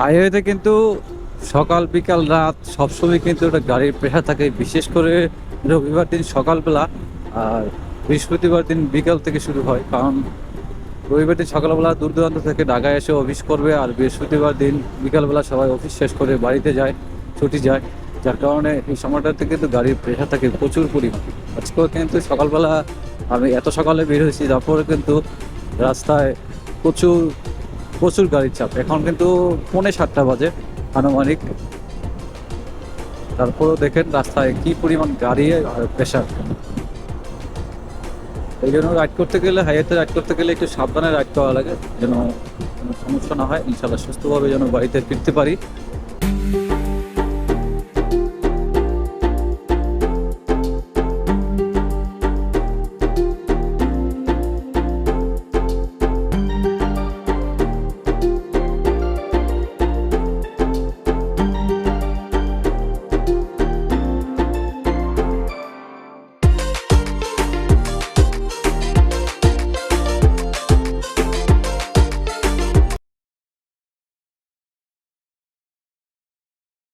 হাইওয়েতে কিন্তু সকাল, বিকাল, রাত সবসময় কিন্তু একটা গাড়ির প্রেশার থাকে। বিশেষ করে রবিবার দিন সকালবেলা আর বৃহস্পতিবার দিন বিকাল থেকে শুরু হয়। কারণ রবিবার দিন সকালবেলা দূর দূরান্ত থেকে ঢাকায় এসে অফিস করবে আর বৃহস্পতিবার দিন বিকালবেলা সবাই অফিস শেষ করে বাড়িতে যায়, ছুটি যায়। যার কারণে এই সময়টাতে কিন্তু গাড়ির প্রেশার থাকে প্রচুর পরিমাণ। আজকেও কিন্তু সকালবেলা আমি এত সকালে বের হয়েছি, তারপরে কিন্তু রাস্তায় প্রচুর প্রচুর গাড়ির চাপ। এখন কিন্তু পৌনে সাতটা বাজে, আনুমানিক। তারপরেও দেখেন রাস্তায় কি পরিমাণ গাড়ি আর প্রেশার এই জন্য রাইড করতে গেলে হাইওয়েতে রাইড করতে গেলে একটু সাবধানে রাইড করা লাগে, যেন কোনো সমস্যা না হয়। ইনশাল্লাহ সুস্থভাবে যেন বাড়িতে ফিরতে পারি।